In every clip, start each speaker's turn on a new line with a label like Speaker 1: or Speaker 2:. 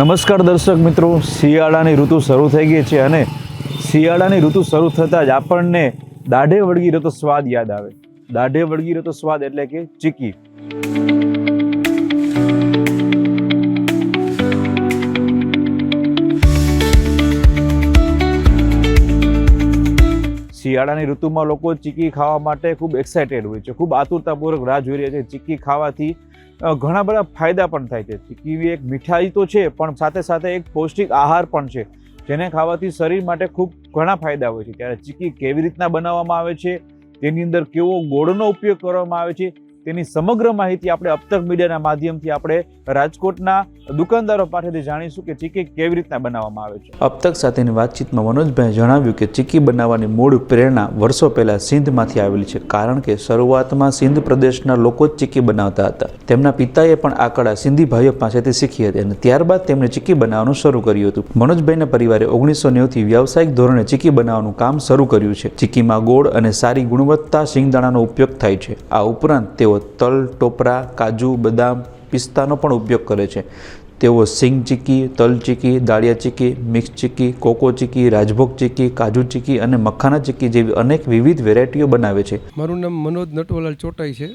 Speaker 1: નમસ્કાર દર્શક મિત્રો, શિયાળાની ઋતુ શરૂ થઈ ગઈ છે અને શિયાળાની ઋતુ શરૂ થતાં જ આપણને દાઢે વળગી રહેતો સ્વાદ યાદ આવે. દાઢે વળગી રહેતો સ્વાદ એટલે કે ચીકી. શિયાળાની ઋતુમાં લોકો ચીકી ખાવા માટે ખૂબ એક્સાઇટેડ હોય છે, ખૂબ આતુરતાપૂર્વક રાહ જોઈ રહ્યા છે. ચીકી ખાવાથી ઘણા બધા ફાયદા પણ થાય છે. કીવી એક મીઠાઈ તો છે, પણ સાથે સાથે એક પૌષ્ટિક આહાર પણ છે, જેને ખાવાથી શરીર માટે ખૂબ ઘણા ફાયદા હોય છે. ત્યારે ચીકી કેવી રીતના બનાવવામાં આવે છે, તેની અંદર કેવો ગોળનો ઉપયોગ કરવામાં આવે છે તેની સમગ્ર માહિતી આપણે અપતક મીડિયાના માધ્યમથી આપણે રાજકોટના દુકાનદારો પાસેથી જાણીશું કે ચીકી કેવી રીતના બનાવવામાં આવે છે. અપતક સાથેની વાતચીતમાં મનોજભાઈ જણાવ્યું કે ચીકી બનાવવાની મૂળ પ્રેરણા વર્ષો પહેલા સિંધમાંથી આવેલી છે, કારણ કે શરૂઆતમાં સિંધ પ્રદેશના લોકો જ ચીકી બનાવતા હતા. તેમના પિતાએ પણ આ કળા સિંધી ભાઈઓ પાસેથી શીખી હતી અને ત્યારબાદ તેમણે ચીકી બનાવવાનું શરૂ કર્યું હતું. મનોજભાઈના પરિવારે ઓગણીસો નેવથી વ્યાવસાયિક ધોરણે ચીકી બનાવવાનું કામ શરૂ કર્યું છે. ચીકીમાં ગોળ અને સારી ગુણવત્તા સિંગદાણાનો ઉપયોગ થાય છે. આ ઉપરાંત તેઓ તલ, ટોપરા, કાજુ, બદામ પિસ્તાનો પણ ઉપયોગ કરે છે. તેઓ સિંગ ચીકી, તલ ચીકી, દાળિયા ચીકી, મિક્સ ચીકી, કોકો ચીકી, રાજભોગ ચીકી, કાજુ ચીકી અને મખાના ચીકી જેવી અનેક વિવિધ વેરાયટીઓ બનાવે છે.
Speaker 2: મારું નામ મનોજ નટવલાલ ચોટાઈ છે.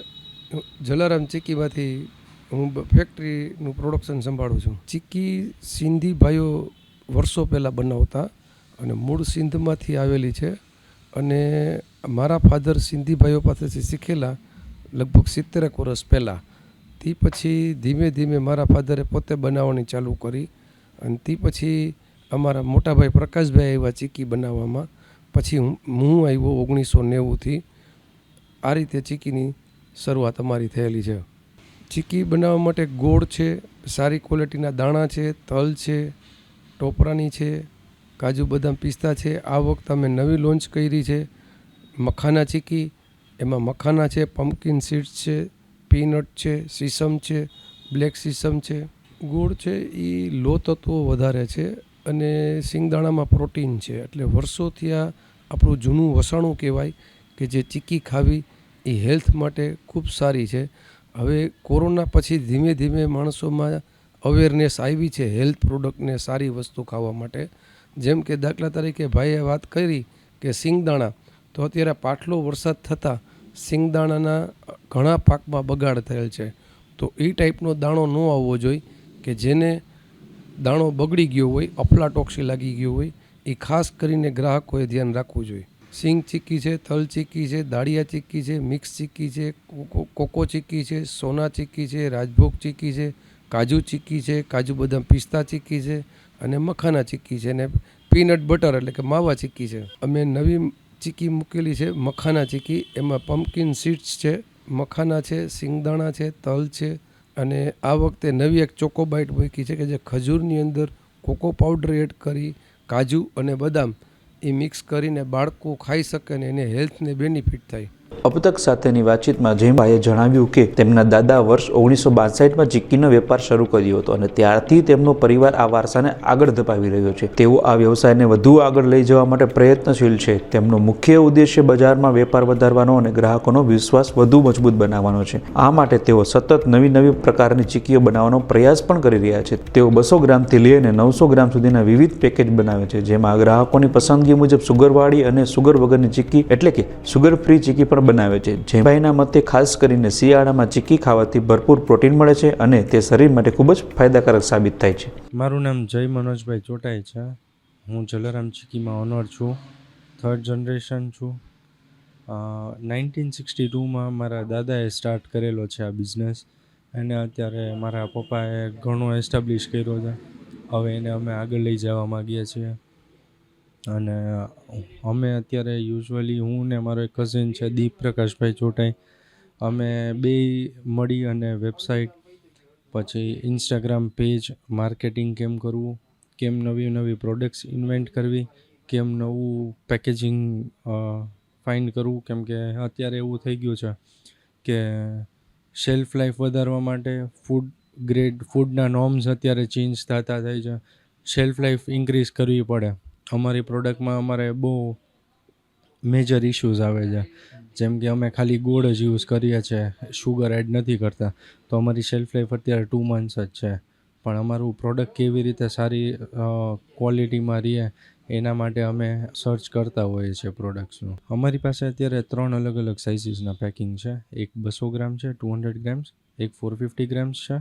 Speaker 2: જલારામ ચીકીમાંથી હું ફેક્ટરીનું પ્રોડક્શન સંભાળું છું. ચીકી સિંધી ભાઈઓ વર્ષો પહેલાં બનાવતા અને મૂળ સિંધમાંથી આવેલી છે અને મારા ફાધર સિંધી ભાઈઓ પાસેથી શીખેલા લગભગ સિત્તેરેક વર્ષ પહેલાં તે પછી ધીમે ધીમે મારા ફાધરે પોતે બનાવવાની ચાલુ કરી અને તે પછી અમારા મોટાભાઈ પ્રકાશભાઈ આવ્યા ચીકી બનાવવામાં. પછી હું હું આવ્યો ઓગણીસો નેવુંથી. આ રીતે ચીકીની શરૂઆત અમારી થયેલી છે. ચીકી બનાવવા માટે ગોળ છે, સારી ક્વોલિટીના દાણા છે, તલ છે, ટોપરાની છે, કાજુ બદામ પિસ્તા છે. આ વખતે અમે નવી લોન્ચ કરી છે. મખાના ચીકી એમાં મખાના છે પમ્પકિન સીડ્સ છે પીનટ છે સીસમ છે બ્લેક સીસમ છે. ગોળ છે એ લો તત્વો વધારે છે અને સિંગદાણામાં પ્રોટીન છે. એટલે વર્ષોથી આ આપણું જૂનું વસાણું કહેવાય કે જે ચીકી ખાવી એ હેલ્થ માટે ખૂબ સારી છે. હવે કોરોના પછી ધીમે ધીમે માણસોમાં અવેરનેસ આવી છે હેલ્થ પ્રોડક્ટને સારી વસ્તુ ખાવા માટે. જેમ કે દાખલા તરીકે ભાઈએ વાત કરી કે સિંગદાણા તો અત્યારે પાટલો વરસાદ થતાં સિંગદાણાના ઘણા પાકમાં બગાડ થયેલ છે. તો એ ટાઈપનો દાણો ન આવવો જોઈએ કે જેને દાણો બગડી ગયો હોય અફલાટોક્ષી લાગી ગયો હોય એ ખાસ કરીને ગ્રાહકોએ ધ્યાન રાખવું જોઈએ. સિંગ ચીક્કી છે, તલ ચીક્કી છે, દાળિયા ચીક્કી છે, મિક્સ ચીક્કી છે કોકો- કોકો ચીક્કી છે, સોના ચીક્કી છે, રાજભોગ ચીક્કી છે, કાજુ ચીક્કી છે, કાજુ બદામ પિસ્તા ચીક્કી છે અને મખાના ચીક્કી છે અને પીનટ બટર એટલે કે માવા ચીક્કી છે. અમે નવી ચીક્કી મૂકેલી છે, મખાના ચીકી. એમાં પમ્પકિન સીડ્સ છે, મખાના છે, સિંગદાણા છે, તલ છે અને આ વખતે નવી એક ચોકોબાઇટ મૂકી છે કે જે ખજૂરની અંદર કોકો પાવડર એડ કરી, કાજુ અને બદામ એ મિક્સ કરીને બાળકો ખાઈ શકે અને એને હેલ્થને બેનિફિટ થાય.
Speaker 1: અબતક સાથેની વાતચીતમાં જયભાઈએ જણાવ્યું કે તેમના દાદા વર્ષ ઓગણીસો બાસઠમાં ચીક્કીનો વેપાર શરૂ કર્યો હતો અને ત્યારથી તેમનો પરિવાર આ વારસાને આગળ ધપાવી રહ્યો છે. તેઓ આ વ્યવસાયને વધુ આગળ લઈ જવા માટે પ્રયત્નશીલ છે. તેમનો મુખ્ય ઉદ્દેશ્ય બજારમાં વેપાર વધારવાનો અને ગ્રાહકોનો વિશ્વાસ વધુ મજબૂત બનાવવાનો છે. આ માટે તેઓ સતત નવી નવી પ્રકારની ચીક્કીઓ બનાવવાનો પ્રયાસ પણ કરી રહ્યા છે. તેઓ બસો ગ્રામથી લઈને નવસો ગ્રામ સુધીના વિવિધ પેકેજ બનાવે છે, જેમાં ગ્રાહકોની પસંદગી મુજબ સુગરવાળી અને સુગર વગરની ચીક્કી એટલે કે સુગર ફ્રી ચીક્કી પણ બનાવે છે જેભાઈના મતે ખાસ કરીને શિયાળામાં ચીકી ખાવાથી ભરપૂર પ્રોટીન મળે છે અને તે શરીર માટે ખૂબ જ ફાયદાકારક સાબિત થાય છે.
Speaker 3: મારું નામ જય મનોજભાઈ ચોટાઈ છે. હું જલારામ ચીકીમાં ઓનર છું. થર્ડ જનરેશન છું. નાઇન્ટીન સિક્સટી ટુમાં મારા દાદાએ સ્ટાર્ટ કરેલો છે આ બિઝનેસ અને અત્યારે મારા પપ્પાએ ઘણો એસ્ટાબ્લિશ કર્યો છે. હવે એને અમે આગળ લઈ જવા માગીએ છીએ. અને અમે અત્યારે યુઝવલી હું ને મારો એક કઝિન છે દીપ પ્રકાશભાઈ ચોટાઈ. અમે બે મળી અને વેબસાઇટ પછી ઇન્સ્ટાગ્રામ પેજ માર્કેટિંગ કેમ કરવું, કેમ નવી નવી પ્રોડક્ટ્સ ઇન્વેન્ટ કરવી, કેમ નવું પેકેજિંગ ફાઇન્ડ કરવું, કેમ કે અત્યારે એવું થઈ ગયું છે કે શેલ્ફ લાઈફ વધારવા માટે ફૂડ ગ્રેડ ફૂડના નોર્મ્સ અત્યારે ચેન્જ થતા થાય છે. શેલ્ફ લાઈફ ઇન્ક્રીઝ કરવી પડે. અમારી પ્રોડક્ટમાં અમારે બહુ મેજર ઇશ્યુઝ આવે છે. જેમ કે અમે ખાલી ગોળ જ યુઝ કરીએ છીએ શુગર એડ નથી કરતા. તો અમારી શેલ્ફ લાઈફ અત્યારે ટુ મંથ્સ જ છે. પણ અમારું પ્રોડક્ટ કેવી રીતે સારી ક્વોલિટીમાં રહે, એના માટે અમે સર્ચ કરતા હોઈએ છીએ પ્રોડક્ટ્સનું અમારી પાસે અત્યારે ત્રણ અલગ અલગ સાઇઝીસના પેકિંગ છે. એક બસો ગ્રામ છે ટુ હંડ્રેડ ગ્રામ્સ, એક ફોર ફિફ્ટી ગ્રામ્સ છે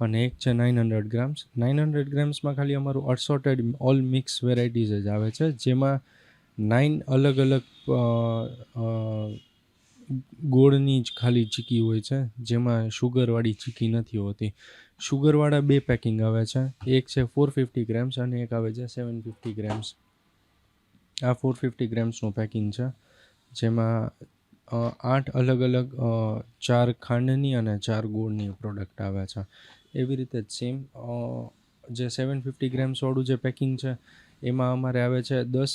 Speaker 3: અને એક છે nine hundred grams nine hundred ગ્રામ્સમાં ખાલી અમારું અડસોટેડ ઓલ મિક્સ વેરાયટીઝ જ આવે છે, જેમાં નાઇન અલગ અલગ ગોળની જ ખાલી ચીકી હોય છે, જેમાં શુગરવાળી ચીકી નથી હોતી. શુગરવાળા બે પેકિંગ આવે છે, એક છે ફોર ફિફ્ટી ગ્રામ્સ અને એક આવે છે સેવન ફિફ્ટી ગ્રામ્સ આ ફોર ફિફ્ટી ગ્રામ્સનું પેકિંગ છે, જેમાં આઠ અલગ અલગ ચાર ખાંડની અને ચાર ગોળની પ્રોડક્ટ આવે છે. એવી રીતે જ સેમ જે સેવન ફિફ્ટી ગ્રામ્સવાળું જે પેકિંગ છે, એમાં અમારે આવે છે દસ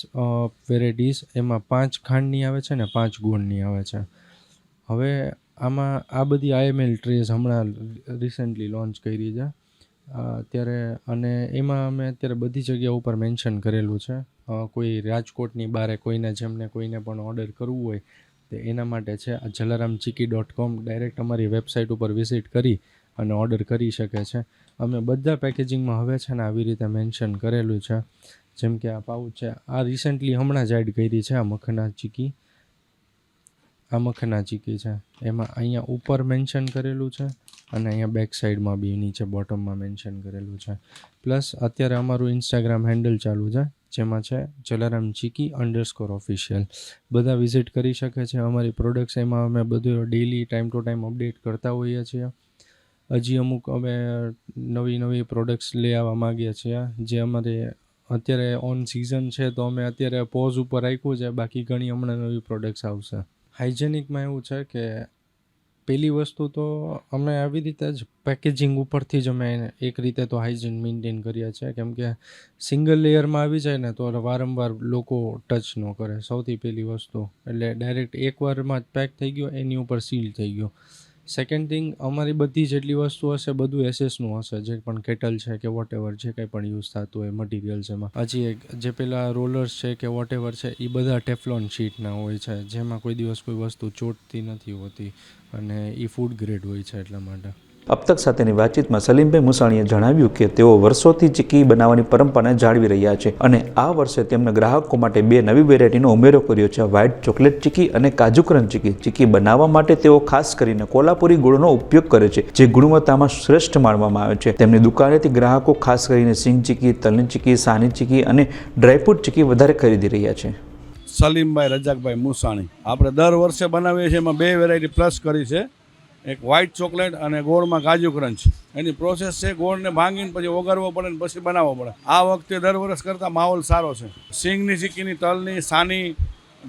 Speaker 3: વેરાયટીઝ એમાં પાંચ ખાંડની આવે છે ને પાંચ ગોળની આવે છે. હવે આમાં આ બધી આઈએમએલ ટ્રેઝ હમણાં રિસેન્ટલી લોન્ચ કરી છે. અત્યારે અને એમાં અમે અત્યારે બધી જગ્યા ઉપર મેન્શન કરેલું છે. કોઈ રાજકોટની બારે કોઈને જેમને કોઈને પણ ઓર્ડર કરવું હોય, તો એના માટે છે. આ Jalaram Chikki dot com direct અમારી વેબસાઇટ ઉપર વિઝિટ કરી અને ઓર્ડર કરી શકે છે. અમે બધા પેકેજિંગમાં હવે છે ને આવી રીતે મેન્શન કરેલું છે. જેમ કે આ પાઉચ છે. આ રિસેન્ટલી હમણાં જ એડ કરી છે આ મખના ચીકી આ મખના ચીકી છે. એમાં અહીંયા ઉપર મેન્શન કરેલું છે અને અહીંયા બેક સાઈડમાં બી નીચે બોટમમાં મેન્શન કરેલું છે. પ્લસ અત્યારે અમારું ઇન્સ્ટાગ્રામ હેન્ડલ ચાલુ છે, જેમાં છે જલારામ ચીકી અંડરસ્કોર ઓફિશિયલ બધા વિઝિટ કરી શકે છે. અમારી પ્રોડક્ટ્સ એમાં અમે બધું daily time to time update કરતા હોઈએ છીએ. હજી અમુક અમે નવી નવી પ્રોડક્ટ્સ લઈ આવવા માગીએ છીએ. જે અમારે અત્યારે ઓન સિઝન છે, તો અમે અત્યારે પોઝ ઉપર રાખ્યું છે. બાકી ઘણી હમણાં નવી પ્રોડક્ટ્સ આવશે. હાઇજેનિકમાં એવું છે કે પહેલી વસ્તુ તો અમે આવી રીતે જ પેકેજિંગ ઉપરથી જ અમે એક રીતે તો હાઇજીન મેન્ટેન કરીએ છીએ કેમ કે સિંગલ લેયરમાં આવી જાય ને, તો વારંવાર લોકો ટચ ન કરે. સૌથી પહેલી વસ્તુ. એટલે ડાયરેક્ટ એકવારમાં જ પેક થઈ ગયો, એની ઉપર સીલ થઈ ગયો. સેકન્ડ થિંગ અમારી બધી જેટલી વસ્તુ હશે, બધું એસએસનું હશે. જે પણ કેટલ છે કે વોટ એવર જે કંઈ પણ યુઝ થતું હોય મટીરિયલ્સ એમાં. હજી એક, જે પેલા રોલર્સ છે કે વોટ એવર છે એ બધા ટેફલોન શીટના હોય છે. જેમાં કોઈ દિવસ કોઈ વસ્તુ ચોટતી નથી હોતી અને એ ફૂડ ગ્રેડ હોય છે એટલા માટે.
Speaker 1: અબ તક સાથેની વાતચીતમાં સલીમભાઈ મુસાણીએ જણાવ્યું કે તેઓ વર્ષોથી ચીકી બનાવવાની પરંપરાને જાળવી રહ્યા છે અને આ વર્ષે તેમના ગ્રાહકો માટે બે નવી વેરાયટીનો ઉમેરો કર્યો છે. વ્હાઇટ ચોકલેટ ચીકી અને કાજુ ક્રંચ ચીકી. ચીકી બનાવવા માટે તેઓ ખાસ કરીને કોલ્હાપુરી ગુળનો ઉપયોગ કરે છે, જે ગુણવત્તામાં શ્રેષ્ઠ માનવામાં આવે છે. તેમની દુકાનેથી ગ્રાહકો ખાસ કરીને સિંગ ચીકી, તલની ચીકી, સાની ચીકી અને ડ્રાયફ્રૂટ ચીકી વધારે ખરીદી રહ્યા છે.
Speaker 4: સલીમભાઈ રજાકભાઈ મુસાણી. આપણે દર વર્ષે બનાવીએ છીએ, એમાં બે વેરાયટી પ્લસ કરી છે. એક વ્હાઇટ ચોકલેટ અને ગોળમાં કાજુ ક્રંચ એની પ્રોસેસ છે ગોળને ભાંગીને પછી ઓગળવો પડે ને પછી બનાવવો પડે. આ વખતે દર વર્ષ કરતાં માહોલ સારો છે. સિંગની ચીકીની, તલની, સાની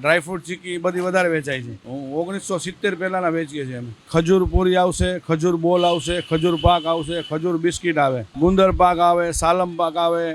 Speaker 4: ડ્રાયફ્રૂટ ચીકી બધી વધારે વેચાય છે. હું ઓગણીસો સિત્તેર પહેલાંના વેચીએ છીએ અમે. ખજૂર પૂરી આવશે, ખજૂર બોલ આવશે, ખજૂર પાક આવશે, ખજૂર બિસ્કિટ આવે. ગુંદર પાક આવે, સાલમ પાક આવે,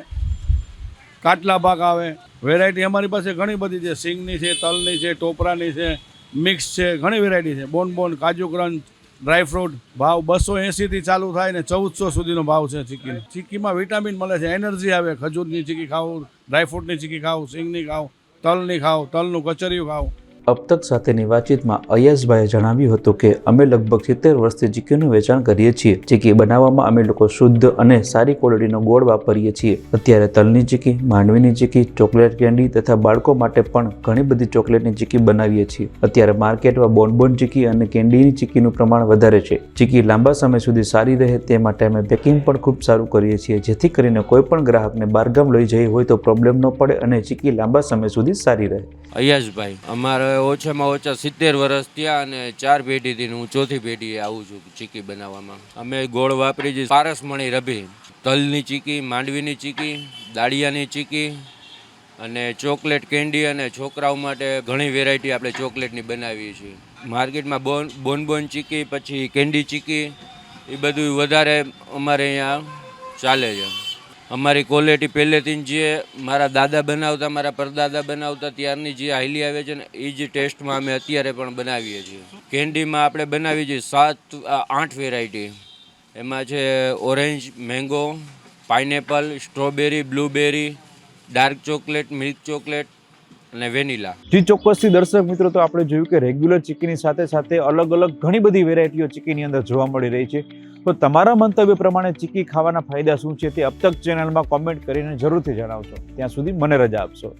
Speaker 4: કાટલા પાક આવે. વેરાયટી અમારી પાસે ઘણી બધી છે. સિંગની છે, તલની છે, ટોપરાની છે મિક્સ છે, ઘણી વેરાયટી છે. બોન બોન, કાજુ ક્રંચ ડ્રાયફ્રૂટ ભાવ બસો એંસીથી ચાલુ થાય ને ચૌદસો સુધીનો ભાવ છે ચીકી. ચીકીમાં વિટામિન મળે છે, એનર્જી આવે. ખજૂરની ચીકી ખાવ ડ્રાયફ્રૂટની ચીકી ખાવ સિંગની ખાવ તલની ખાવ તલનું કચરિયું ખાવ
Speaker 1: અબ તક સાથેની વાતચીતમાં અયાસભાઈએ જણાવ્યું હતું કે અમે લગભગ સિત્તેર વર્ષથી ચીકીનું વેચાણ કરીએ છીએ ચીકી બનાવવામાં અમે લોકો શુદ્ધ અને સારી ક્વોલિટીનો ગોળ વાપરીએ છીએ. અત્યારે તલની ચીકી, માંડવીની ચીકી, ચોકલેટ કેન્ડી તથા બાળકો માટે પણ ઘણી બધી ચોકલેટની ચીકી બનાવીએ છીએ. અત્યારે માર્કેટમાં બોનબોન ચીકી અને કેન્ડીની ચીકીનું પ્રમાણ વધારે છે. ચીકી લાંબા સમય સુધી સારી રહે તે માટે અમે પેકિંગ પણ ખૂબ સારું કરીએ છીએ, જેથી કરીને કોઈ પણ ગ્રાહકને બહારગામ લઈ જઈ હોય તો પ્રોબ્લેમ ન પડે અને ચીકી લાંબા સમય સુધી સારી રહે.
Speaker 5: અયાશભાઈ અમારે ઓછામાં ઓછા સિત્તેર વર્ષ થયા અને ચાર પેઢીથી હું ચોથી પેઢીએ આવું છું ચીકી બનાવવામાં. અમે ગોળ વાપરી છીએ પારસમણી રભી, તલની ચીકી, માંડવીની ચીકી, દાળિયાની ચીકી અને ચોકલેટ કેન્ડી અને છોકરાઓ માટે ઘણી વેરાયટી આપણે ચોકલેટની બનાવીએ છીએ. માર્કેટમાં બોન, બોનબોન ચીકી, પછી કેન્ડી ચીકી, એ બધું વધારે અમારે અહીંયા ચાલે છે. અમારી ક્વોલિટી પહેલેથી જે મારા દાદા બનાવતા, મારા પરદાદા બનાવતા, ત્યારની જે હાઈલી આવે છે ને, એ જ ટેસ્ટમાં અમે અત્યારે પણ બનાવીએ છીએ. કેન્ડીમાં આપણે બનાવીએ છીએ સાત આઠ વેરાયટી એમાં છે orange mango pineapple strawberry blueberry dark chocolate milk chocolate અને વેનીલા
Speaker 1: જી, ચોક્કસથી દર્શક મિત્રો, તો આપણે જોયું કે રેગ્યુલર ચીકીની સાથે સાથે અલગ અલગ ઘણી બધી વેરાયટીઓ ચીકીની અંદર જોવા મળી રહી છે. તો તમારા મંતવ્ય પ્રમાણે ચીકી ખાવાના ફાયદા શું છે તે અબ તક ચેનલમાં કોમેન્ટ કરીને જરૂરથી જણાવશો. ત્યાં સુધી મને રજા આપશો.